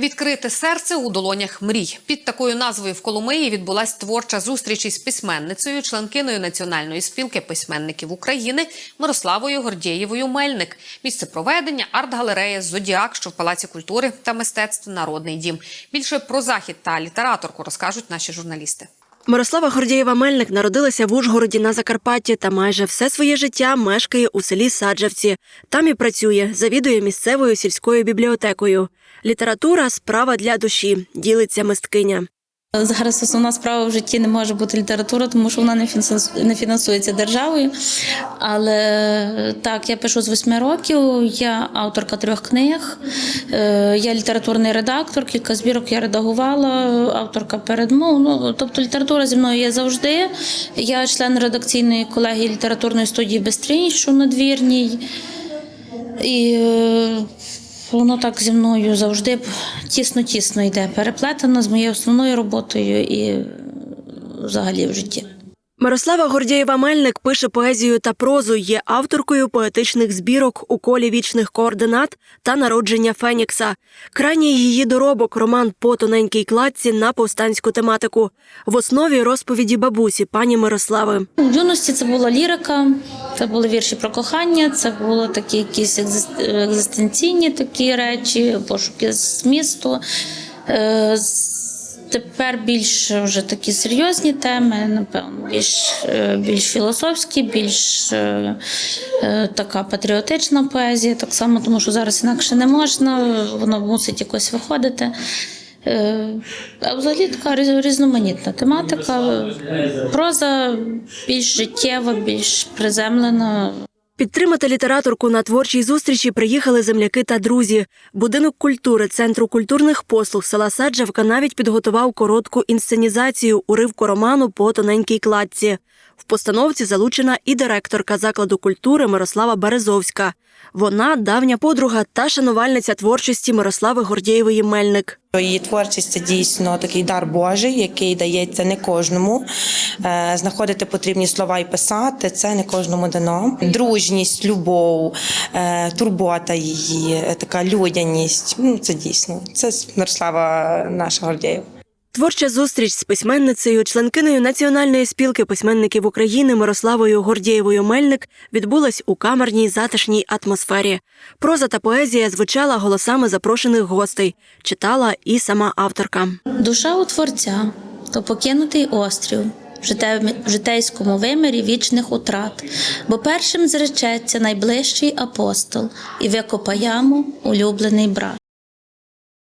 Відкрите серце у долонях мрій. Під такою назвою в Коломиї відбулась творча зустріч із письменницею, членкиною Національної спілки письменників України Мирославою Гордєєвою Мельник. Місце проведення арт-галерея Зодіак, що в Палаці культури та мистецтв Народний дім. Більше про захід та літераторку розкажуть наші журналісти. Мирослава Гордієва Мельник народилася в Ужгороді на Закарпатті та майже все своє життя мешкає у селі Саджавці. Там і працює, завідує місцевою сільською бібліотекою. Література справа для душі, ділиться мисткиня. Зараз основна справа в житті не може бути література, тому що вона не фінансується державою. Але так, я пишу з восьми років. Я авторка трьох книг. Е, Я літературний редактор, кілька збірок я редагувала, авторка передмов. Ну, тобто література зі мною є завжди. Я член редакційної колегії літературної студії Бестрій, що надвірній. І е, воно так зі мною завжди тісно-тісно йде, переплетено з моєю основною роботою і взагалі в житті. Мирослава Гордієва Мельник пише поезію та прозу, є авторкою поетичних збірок у колі вічних координат та народження Фенікса. Крайній її доробок роман по тоненькій кладці на повстанську тематику. В основі розповіді бабусі пані Мирослави. В юності це була лірика, це були вірші про кохання, це були такі якісь екзист- екзистенційні такі речі, пошуки змісту. Е, Тепер більш вже такі серйозні теми, напевно, більш, е, більш філософські, більш е, е, така патріотична поезія, так само, тому що зараз інакше не можна, воно мусить якось виходити. Е, А взагалі така різ- різноманітна тематика. Проза більш життєва, більш приземлена. Підтримати літераторку на творчій зустрічі приїхали земляки та друзі. Будинок культури Центру культурних послуг села Саджавка навіть підготував коротку інсценізацію уривку роману по тоненькій кладці. В постановці залучена і директорка закладу культури Мирослава Березовська. Вона давня подруга та шанувальниця творчості Мирослави Гордєєвої Мельник. Її творчість це дійсно такий дар Божий, який дається не кожному. Е, Знаходити потрібні слова і писати це не кожному дано. Дружність, любов, е, турбота її, така людяність. Ну це дійсно. Це Мирослава наша Гордєєва. Творча зустріч з письменницею, членкиною Національної спілки письменників України Мирославою Гордєєвою Мельник відбулась у камерній затишній атмосфері. Проза та поезія звучала голосами запрошених гостей. Читала і сама авторка. Душа у творця то покинутий острів в житейському вимірі вічних утрат, бо першим зречеться найближчий апостол і викопа яму улюблений брат.